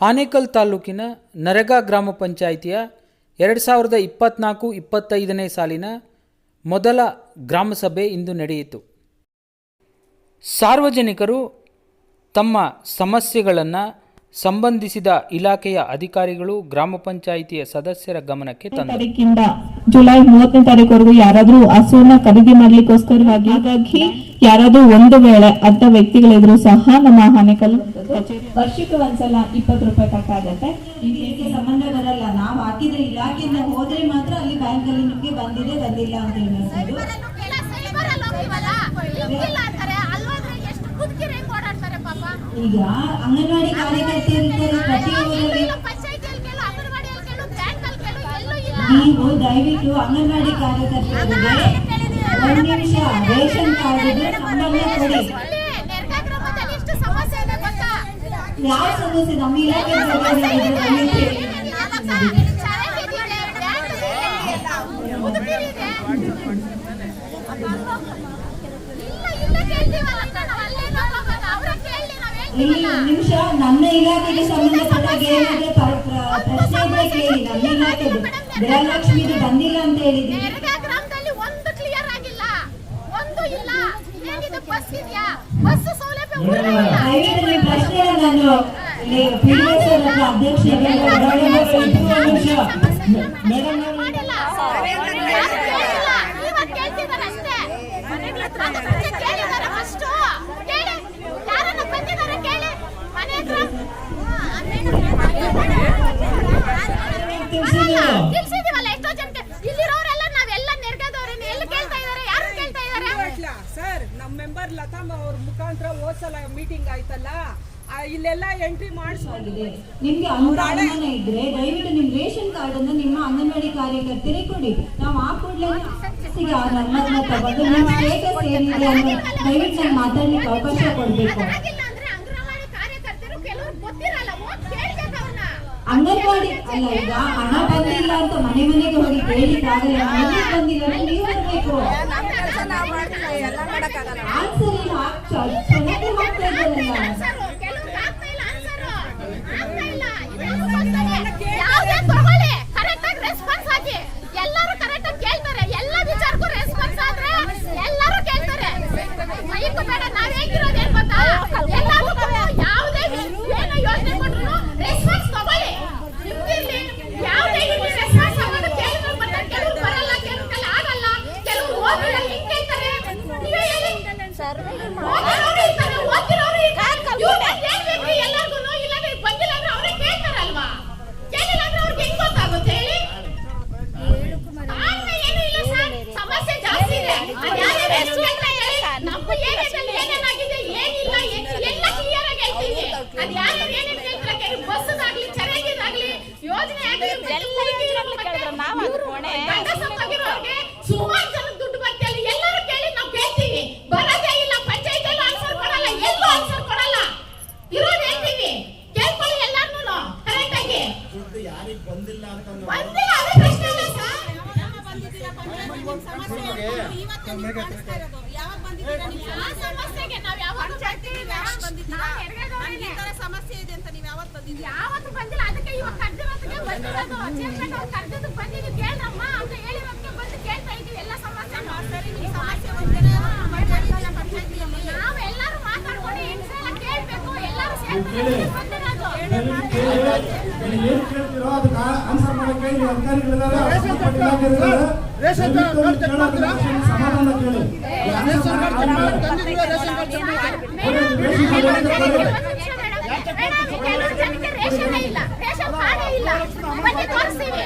ಆನೇಕಲ್ ತಾಲೂಕಿನ ನರೆಗಾ ಗ್ರಾಮ ಪಂಚಾಯಿತಿಯ ಎರಡು ಸಾವಿರದ ಇಪ್ಪತ್ನಾಲ್ಕು ಇಪ್ಪತ್ತೈದನೇ ಸಾಲಿನ ಮೊದಲ ಗ್ರಾಮಸಭೆ ಇಂದು ನಡೆಯಿತು. ಸಾರ್ವಜನಿಕರು ತಮ್ಮ ಸಮಸ್ಯೆಗಳನ್ನು ಸಂಬಂಧಿಸಿದ ಇಲಾಖೆಯ ಅಧಿಕಾರಿಗಳು, ಗ್ರಾಮ ಪಂಚಾಯಿತಿಯ ಸದಸ್ಯರ ಗಮನಕ್ಕೆ ತಂದರು. ಜುಲೈ ಮೂವತ್ತನೇ ತಾರೀಕುವರೆಗೂ ಯಾರಾದ್ರೂ ಹಸುವನ್ನ ಖರೀದಿ ಮಾಡ್ಲಿಕ್ಕೋಸ್ಕರವಾಗಿ ಹಾಗಾಗಿ ಯಾರಾದ್ರೂ ಒಂದು ವೇಳೆ ಅಂತ ವ್ಯಕ್ತಿಗಳಿದ್ರು ಸಹ ನಮ್ಮ ಆನೇಕಲ್ ವರ್ಷಕ್ಕೆ ಒಂದ್ಸಲ ಇಪ್ಪತ್ತು ರೂಪಾಯಿ ಕಟ್ಟಾಗತ್ತೆ. ಇದಕ್ಕೆ ಸಂಬಂಧ ಬರಲ್ಲ. ನಾವು ಹಾಕಿದ್ರೆ ಇಲಾಖೆಯಿಂದ ಹೋದ್ರೆ ಮಾತ್ರ ಅಲ್ಲಿ ಬ್ಯಾಂಕ್ ಅಲ್ಲಿ ನಿಮ್ಗೆ ಬಂದಿದೆ ಬಂದಿಲ್ಲ ಅಂತ ಹೇಳೋದು ಈಗ ಅಂಗನವಾಡಿ ಕಾರ್ಯಕರ್ತರು ನೀವು ದಯವಿಟ್ಟು ಅಂಗನವಾಡಿ ಕಾರ್ಯಕರ್ತರಿಗೆ ಒಂದು ನಿಮಿಷ ರೇಷನ್ ಕಾರ್ಡ್ ಸಂಬಂಧ ಕೊಡಿ. ಯಾವ ಸಮಸ್ಯೆ? ನಮ್ಮ ಇಲಾಖೆ ಇಲ್ಲಿ ನಿಮಿಷ ನನ್ನ ಇಲಾಖೆಗೆ ಸಂಬಂಧಪಟ್ಟ ನನ್ನ ಇಲಾಖೆದು ಗೃಹಲಕ್ಷ್ಮಿದು ಬಂದಿಲ್ಲ ಅಂತ ಹೇಳಿದ್ವಿ ಗ್ರಾಮದಲ್ಲಿ ಒಂದು ಕ್ಲಿಯರ್ ಆಗಿಲ್ಲ. ಒಂದು ಇಲ್ಲ. ಏನಿದೆ ಬಸ್ ಇದೆಯಾ? ಬಸ್ ಸೌಲಭ್ಯ ಪ್ರಶ್ನೆ ನಾನು ಕೇಳಿದಾರೆ ಫಸ್ಟ್ ಕೇಳಿ. ಯಾರನ್ನ ಬಂದಿದಾರೆ ಕೇಳಿ. ಮನೆ ಹತ್ರ. ಅಲ್ಲ, ತಿಳ್ಸಿದೀವಲ್ಲ ಎಷ್ಟೋ ಜನಕ್ಕೆ ಇಲ್ಲಿರೋರೆಲ್ಲ ನಾವೆಲ್ಲ ನೆರ್ಗದವ್ರೇನೆ ಎಲ್ಲಿ ಕೇಳ್ತಾ ಇದಾರೆ ಯಾರು ಕೇಳ್ತಾ ಇದಾರೆ ಸರ್ ನಮ್ಮ ಮೆಂಬರ್ ಲತಮ್ಮ ಅವ್ರ ಮುಖಾಂತರ ಹೋದ್ಸಲ ಮೀಟಿಂಗ್ ಆಯ್ತಲ್ಲ ಇಲ್ಲೆಲ್ಲ ಎಂಟ್ರಿ ಮಾಡಿಸ್ಬೋದು ನಿಮ್ಗೆ ಅನುದಾನ ಇದ್ರೆ ದಯವಿಟ್ಟು ನಿಮ್ ರೇಷನ್ ಕಾರ್ಡ್ ಅನ್ನು ನಿಮ್ಮ ಅಂಗನವಾಡಿ ಕಾರ್ಯಕರ್ತರಿಗೆ ಕೊಡಿ ನಾವು ಆ ಕೂಡಲೇ ಈಗ ನಮ್ಮನ್ನ ತಗೊಂಡು ನಿಮ್ಮ ಸ್ಟೇಟಸ್ ಏನಿದೆ ಅನ್ನೋ ದಯವಿಟ್ಟು ನಾನು ಮಾತಾಡ್ಲಿಕ್ಕೆ ಅವಕಾಶ ಕೊಡ್ಬೇಕು ಆಗಿಲ್ಲ ಅಂದ್ರೆ ಅಂಗನವಾಡಿ ಕಾರ್ಯಕರ್ತರು ಕೆಲವರು ಗೊತ್ತಿರಲ್ಲ ಹೋಗ್ ಕೇಳ್ಬೇಕು ಅವ್ರನ್ನ ಅಂಗನವಾಡಿ ಅಲ್ಲ ಈಗ ಹಣ ಬಂದಿಲ್ಲ ಅಂತ ಮನೆ ಮನೆಗೆ ಹೋಗಿ ಕೇಳಿದ್ದಾಗಲೇ ಬಂದಿಲ್ಲ ನೀವು ಬರ್ಬೇಕು. ಆನ್ಸರ್ ಇಲ್ಲ ಚೆನ್ನಾಗಿ ಮಾಡ್ತಾ ಇದ್ದಾರಲ್ಲ ಆನ್ಸರು, ಕೆಲವ್ರಿಗೆ ಆಗ್ತಾ ಇಲ್ಲ ಆನ್ಸರು. ಆಗ್ತಾ ಇಲ್ಲ. ಇದೆಲ್ಲ ಗೊತ್ತಾನೆ. ಯಾವ್ದೇ ತಗೊಳ್ಳಿ, correct ಆಗಿ response ಹಾಕಿ. ಎಲ್ಲರೂ correct ಆಗಿ ಕೇಳ್ತಾರೆ. ಎಲ್ಲ ವಿಚಾರಕ್ಕೂ response ಆದ್ರೆ ಎಲ್ಲರೂ ಕೇಳ್ತಾರೆ. ಮೈಕು ಬೇಡ, ನಾವ್ ಹೇಗಿರೋದು ಏನ್ ಗೊತ್ತಾ? ಎಲ್ಲದಕ್ಕೂ ಯಾವ್ದೇ ವಿ- ಏನೋ ಯೋಚ್ನೆ ಕೊಟ್ರುನು response ತಗೊಳ್ಳಿ. ನಿಮ್ದಿರ್ಲಿ. ಯಾವ್ದೇ ಇರ್ಲಿ response ಆಗೋದು ಕೇಳಿದ್ರು ಬರ್ತಾರೆ. ಕೆಲವ್ರು ಬರಲ್ಲ, ಕೆಲವ್ರ ಕೈಲಿ ಆಗಲ್ಲ, ಕೆಲವ್ರು ಹೋಗಲ್ಲ, ಹಿಂಗ್ ಕೇಳ್ತಾರೆ. ನೀವೇ ಹೇಳಿ. ಹೋಗಿರೋರು ಇರ್ತಾರೆ, ಓದಿರೋರು ಇರ್ತಾರೆ. ಇವ್ರನ್ನ ಕೇಳ್ಬೇಕ್ರಿ ಎಲ್ಲಾರ್ಗೂನು, ಇಲ್ಲಾಂದ್ರೆ ಬಂದಿಲ್ಲ ಅಂದ್ರೆ ಅವ್ರೇ ಕೇಳ್ತಾರಲ್ವಾ? ಕೇಳಿಲ್ಲ ಅಂದ್ರೆ ಅವ್ರಿಗೆ ಹೆಂಗ್ ಗೊತ್ತಾಗುತ್ತೆ ಹೇಳಿ? ಕಾರಣ ಏನೂ ಇಲ್ಲ ಸರ್, ಸಮಸ್ಯೆ ಜಾಸ್ತಿ ಇದೆ. ಅದ್ಯಾರ್ಯಾರು ಎಷ್ಟು ಅಂತ ಹೇಳಿ, ನಮ್ಮ ಏರಿಯಾದಲ್ಲಿ ಏನೇನಾಗಿದೆ, ಏನಿಲ್ಲ, ಏನ್- ಎಲ್ಲ clear ಆಗಿ ಹೇಳ್ತೀವಿ. ಅದ್ಯಾರ್ಯಾರು ಏನೇನ್ ಕೇಳ್ತಾರೆ ಕೇಳಿ, ಬಸ್ಸದಾಗ್ಲಿ, ಚರಂಡಿದಾಗ್ಲಿ, ಯೋಜನೆ ಸುಮಾರು ಜನ ದುಡ್ಡು ಬರ್ತಿಲ್ಲ ಎಲ್ಲರೂ ಕೇಳಿ ನಾವು ಕೇಳ್ತೀವಿ. ಬರೋದೇ ಇಲ್ಲ ಪಂಚಾಯತ್ ಆನ್ಸರ್ ಕೊಡಲ್ಲ ಎಲ್ಲೂ ಆನ್ಸರ್ ಕೊಡಲ್ಲ. ಇರೋದು ಹೇಳ್ತೀವಿ. ಕೇಳ್ಕೊಳ್ಳಿ ಎಲ್ಲಾರ್ನೂ ಕರೆಕ್ಟ್ ಆಗಿ. ಬಂದಿಲ್ಲ ಅದೇ ಪ್ರಶ್ನೆ ಅಲ್ಲ ಸರ್. ಸಮಸ್ಯೆಗೆ ನಾವು ಯಾವಾಗ ಬರ್ತೀವಿ. ಸಮಸ್ಯೆ ಇದೆ ಅಂತ ನೀವು ಯಾವತ್ತು ಬಂದಿದ್ದೀರಾ? ಯಾವತ್ತು ಬಂದಿಲ್ಲ ಅದಕ್ಕೆ ಇವಾಗ ಕರ್ದಿರೋದಕ್ಕೆ ಏನ್ ಕೇಳ್ತಿರೋ ಅದಕ್ಕೆ ಆನ್ಸರ್ ಮಾಡಕ್ಕೆ ಇಲ್ಲಿ ಅಧಿಕಾರಿಗಳಿದ್ದಾರೆ ಕೇಳೋ ಪ್ರಶ್ನೆಗೆ ಸಮಾಧಾನ ಕೇಳಿ. ಈ ಆನ್ಸರ್ ಮಾಡಕ್ಕೆ ಕೆಲವು ಜನಕ್ಕೆ ರೇಷನ್ ಇಲ್ಲ ರೇಷನ್ ಕಾರ್ಡೇ ಇಲ್ಲ ಬನ್ನಿ ತೋರಿಸ್ತೀವಿ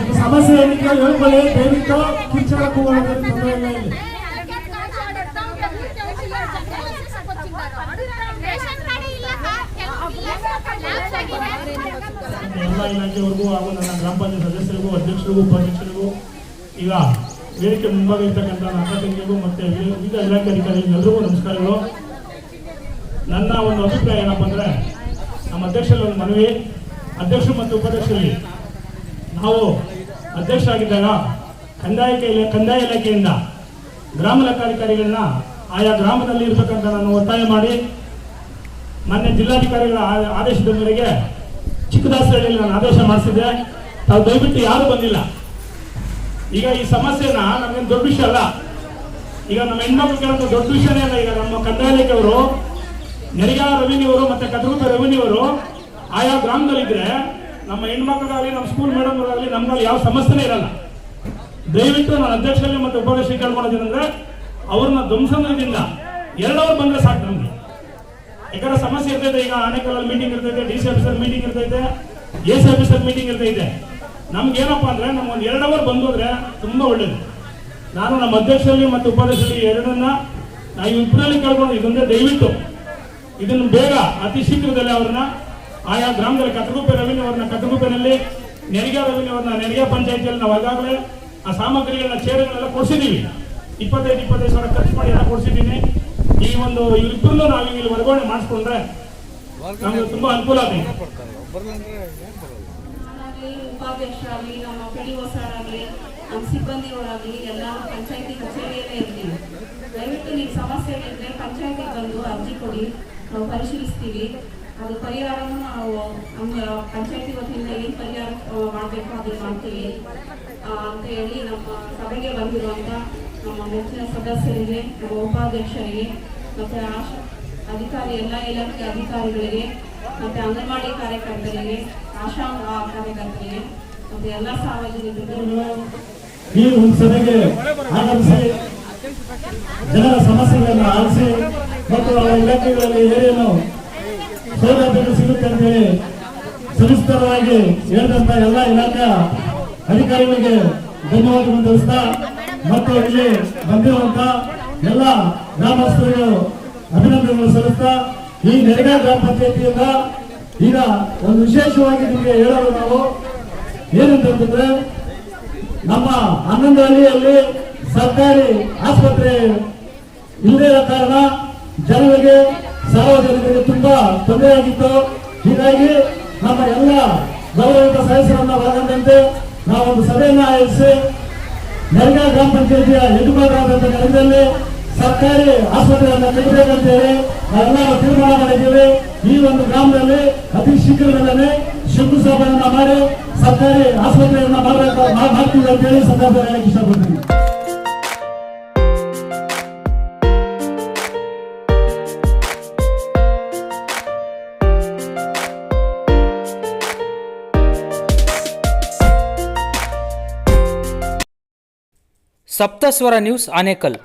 ನಿಮ್ಮ ಸಮಸ್ಯೆ ಏನಿದೆ ಹೇಳ್ಕೊಳ್ಳಿ, ದಯವಿಟ್ಟು ಕಿರ್ಚಾಡಕ್ಕೆ ತೊಂದರೆ ಇಲ್ಲ ಇಲ್ಲಿ. ಎಲ್ಲ ಇಲಾಖೆವರೆಗೂ ಹಾಗೂ ನನ್ನ ಗ್ರಾಮ ಪಂಚಾಯತ್ ಸದಸ್ಯರಿಗೂ, ಅಧ್ಯಕ್ಷರಿಗೂ, ಉಪಾಧ್ಯಕ್ಷರಿಗೂ, ಈಗ ವೇದಿಕೆ ಮುಂಭಾಗ ಇರ್ತಕ್ಕಂಥ ನನ್ನ ಅಕ್ಕ ತಂಗಿಗೂ ಮತ್ತೆ ವಿವಿಧ ಇಲಾಖೆ ಅಧಿಕಾರಿಗಳಿಗೆಲ್ಲರಿಗೂ ನಮಸ್ಕಾರಗಳು. ನನ್ನ ಒಂದು ಅಭಿಪ್ರಾಯ ಏನಪ್ಪ ಅಂದ್ರೆ, ನಮ್ಮ ಅಧ್ಯಕ್ಷರಲ್ಲಿ ಒಂದು ಮನವಿ, ಅಧ್ಯಕ್ಷರು ಮತ್ತು ಉಪಾಧ್ಯಕ್ಷರಲ್ಲಿ ನಾವು ಅಧ್ಯಕ್ಷರಾಗಿದ್ದಾಗ ಕಂದಾಯ ಕಂದಾಯ ಇಲಾಖೆಯಿಂದ ಗ್ರಾಮ ಲೆಕ್ಕಾಧಿಕಾರಿಗಳನ್ನ ಆಯಾ ಗ್ರಾಮದಲ್ಲಿ ಇರತಕ್ಕಂಥ ನಾನು ಒತ್ತಾಯ ಮಾಡಿ ಮೊನ್ನೆ ಜಿಲ್ಲಾಧಿಕಾರಿಗಳ ಆದೇಶದ ಮೇರೆಗೆ ಚಿಕ್ಕದಾಸಹಳ್ಳಿಯಲ್ಲಿ ನಾನು ಆದೇಶ ಮಾಡಿಸಿದ್ದೆ. ತಾವು ದಯವಿಟ್ಟು ಯಾರು ಬಂದಿಲ್ಲ. ಈಗ ಈ ಸಮಸ್ಯೆನ ನಮಗೆ ದೊಡ್ಡ ವಿಷಯ ಅಲ್ಲ. ಈಗ ನಮ್ಮ ಹೆಣ್ಮಕ್ಳಿಗೆ ದೊಡ್ಡ ವಿಷಯನೇ ಅಲ್ಲ. ಈಗ ನಮ್ಮ ಕಂದಾಯ ಇಲಾಖೆಯವರು ನೆರಿಗಾ ರವಿನಿಯವರು ಮತ್ತೆ ಕತ್ರಗುಪ್ಪ ರವಿನಿಯವರು ಆಯಾ ಗ್ರಾಮದಲ್ಲಿದ್ರೆ ನಮ್ಮ ಹೆಣ್ಮಕ್ಳಾಗಲಿ ನಮ್ಮ ಸ್ಕೂಲ್ ಮೇಡಮ್ಗಳಾಗಲಿ ನಮ್ಮಲ್ಲಿ ಯಾವ ಸಮಸ್ಯೆನೇ ಇರಲ್ಲ. ದಯವಿಟ್ಟು ನಾನು ಅಧ್ಯಕ್ಷರಲ್ಲಿ ಮತ್ತು ಉಪಾಧ್ಯಕ್ಷ ಕೇಳ್ಕೊಳ್ಳೋದೇನೆಂದ್ರೆ, ಅವ್ರನ್ನ ಧ್ವಂಸನದಿಂದ ಎರಡವ್ರು ಬಂದ್ರೆ ಸಾಕು ನಮ್ಗೆ. ಯಾಕಂದ್ರೆ ಸಮಸ್ಯೆ ಇರ್ತೈತೆ, ಈಗ ಆನೇಕಲ್ಲಲ್ಲಿ ಮೀಟಿಂಗ್ ಇರ್ತೈತೆ ಡಿ ಸಿ ಆಫೀಸರ್ ಮೀಟಿಂಗ್ ಇರ್ತೈತೆ ಎ ಸಿ ಆಫೀಸರ್ ಮೀಟಿಂಗ್ ಇರ್ತೈತೆ. ನಮ್ಗೆ ಏನಪ್ಪ ಅಂದ್ರೆ, ನಮ್ಗೊಂದು ಎರಡು ಅವರ್ ಬಂದೋದ್ರೆ ತುಂಬಾ ಒಳ್ಳೇದು. ನಾನು ನಮ್ಮ ಅಧ್ಯಕ್ಷರಲ್ಲಿ ಮತ್ತು ಉಪಾಧ್ಯಕ್ಷರಲ್ಲಿ ಎರಡನ್ನ ನಾವು ಇಬ್ಬರಲ್ಲಿ ಕೇಳ್ಕೊಂಡು ಇದೊಂದೇ ದಯವಿಟ್ಟು. ಇದನ್ನು ಬೇಗ, ಅತಿ ಶೀಘ್ರದಲ್ಲಿ ಅವ್ರನ್ನ ಆಯಾ ಗ್ರಾಮದಲ್ಲಿ ಕತ್ತಗುಪ್ಪೆ ರೆವಿನ್ಯೂ ಅವ್ರನ್ನ ಕತ್ತಗುಪ್ಪೆನಲ್ಲಿ ನೆರಿಗೆ ರೆವಿನ್ಯೂ ಅವ್ರನ್ನ ನೆರಿಗೆ ಪಂಚಾಯತಿಯಲ್ಲಿ ನಾವು ಈಗಾಗಲೇ ಆ ಸಾಮಗ್ರಿಗಳನ್ನ ಚೇರುಗಳೆಲ್ಲ ಕೊಡಿಸಿದೀವಿ ಇಪ್ಪತ್ತೈದು ಇಪ್ಪತ್ತೈದು ಸಾವಿರ ಖರ್ಚು ಮಾಡಿ ಎಲ್ಲ ಕೊಡಿಸಿದ್ದೀನಿ. ಈ ಒಂದು ಇಬ್ಬರನ್ನು ನಾವು ಇಲ್ಲಿ ವರ್ಗಾವಣೆ ಮಾಡಿಸ್ಕೊಂಡ್ರೆ ನಮಗೆ ತುಂಬಾ ಅನುಕೂಲ ಆಗಿದೆ ಉಪಾಧ್ಯಕ್ಷರಾಗಲಿ ನಮ್ಮ ಪಿ ಆಗಲಿ ನಮ್ಮ ಸಿಬ್ಬಂದಿಯವರಾಗಲಿ ಎಲ್ಲ ಪಂಚಾಯತಿ ಕಚೇರಿಯಲ್ಲೇ ಇರ್ತೀವಿ ದಯವಿಟ್ಟು ನಿಮ್ಮ ಸಮಸ್ಯೆಗಳಿದ್ರೆ ಪಂಚಾಯತಿಗೆ ಬಂದು ಅರ್ಜಿ ಕೊಡಿ. ನಾವು ಪರಿಶೀಲಿಸ್ತೀವಿ. ಅದು ಪರಿಹಾರನೂ ನಾವು ನಮ್ಮ ಪಂಚಾಯತಿ ವತಿಯಿಂದ ಏನು ಪರಿಹಾರ ಮಾಡಬೇಕು ಅದನ್ನು ಮಾಡ್ತೀವಿ. ಅಂತ ಹೇಳಿ ನಮ್ಮ ಸಭೆಗೆ ಬಂದಿರುವಂಥ ನಮ್ಮ ನೆಚ್ಚಿನ ಸದಸ್ಯರಿಗೆ, ನಮ್ಮ ಉಪಾಧ್ಯಕ್ಷರಿಗೆ, ಮತ್ತು ಆಶಾ ಅಧಿಕಾರಿ, ಎಲ್ಲ ಇಲಾಖೆ ಅಧಿಕಾರಿಗಳಿಗೆ, ಮತ್ತೆ ಅಂಗನವಾಡಿ ಕಾರ್ಯಕರ್ತರಿಗೆ, ಆಶಾ ಕಾರ್ಯಕರ್ತರಿಗೆ, ಮತ್ತೆ ಎಲ್ಲ ಸಾರ್ವಜನಿಕರಿಗೆ ಆಗಮಿಸಿ, ಜನರ ಸಮಸ್ಯೆಗಳನ್ನು ಆಲಿಸಿ, ಮತ್ತು ಅವರ ಇಲಾಖೆಗಳಲ್ಲಿ ಏನೇನು ಸೌಲಭ್ಯಗಳು ಸಿಗುತ್ತೆ ಅಂತೇಳಿ ಸವಿಸ್ತರವಾಗಿ ಹೇಳಿದಂತ ಎಲ್ಲ ಇಲಾಖಾ ಅಧಿಕಾರಿಗಳಿಗೆ ಧನ್ಯವಾದಗಳನ್ನು ತಿಳಿಸ್ತಾ ಮತ್ತು ಇಲ್ಲಿ ಬಂದಿರುವಂತ ಎಲ್ಲ ಗ್ರಾಮಸ್ಥರಿಗೂ ಅಭಿನಂದನೆಗಳು ಸಲ್ಲಿಸ್ತಾ ಈ ನೆರಗ ಗ್ರಾಮ ಪಂಚಾಯತಿಯಿಂದ ಈಗ ಒಂದು ವಿಶೇಷವಾಗಿ ನಿಮಗೆ ಹೇಳೋದು ನಾವು ಏನಂತಂದ್ರೆ ನಮ್ಮ ಹನ್ನೊಂದು ಹಳ್ಳಿಯಲ್ಲಿ ಸರ್ಕಾರಿ ಆಸ್ಪತ್ರೆ ಇಲ್ಲದೇ ಇರೋ ಕಾರಣ ಜನರಿಗೆ ಸಾರ್ವಜನಿಕರಿಗೆ ತುಂಬಾ ತೊಂದರೆ ಆಗಿತ್ತು. ಹೀಗಾಗಿ ನಮ್ಮ ಎಲ್ಲ ಗೌರವಿತ ಸದಸ್ಯರನ್ನ ಒಳಗೊಂಡಂತೆ ನಾವೊಂದು ಸಭೆಯನ್ನು ಆಯೋಜಿಸಿ ನೆರಗ ಗ್ರಾಮ ಪಂಚಾಯತಿಯ ಯಜಮಾನರಾದಂತ ನೆಲದಲ್ಲಿ ಸರ್ಕಾರಿ ಆಸ್ಪತ್ರೆಯನ್ನ ಕಟ್ಟಬೇಕಂತೇಳಿ ನಾವೆಲ್ಲ ತೀರ್ಮಾನ ಮಾಡಿದ್ದೇವೆ. ಈ ಒಂದು ಗ್ರಾಮದಲ್ಲಿ ಅತಿ ಶೀಘ್ರದಲ್ಲೇ ಶಂಕುಸ್ಥಾಪನೆಯನ್ನ ಮಾಡಿ ಸರ್ಕಾರಿ ಆಸ್ಪತ್ರೆಯನ್ನ ಮಾಡಬೇಕು ಮಾಡ್ತೀವಿ ಅಂತೇಳಿ ಸಂದರ್ಭದಲ್ಲಿ ಇಷ್ಟಪಡ್ತೀನಿ. सप्तस्वर न्यूज आनेकल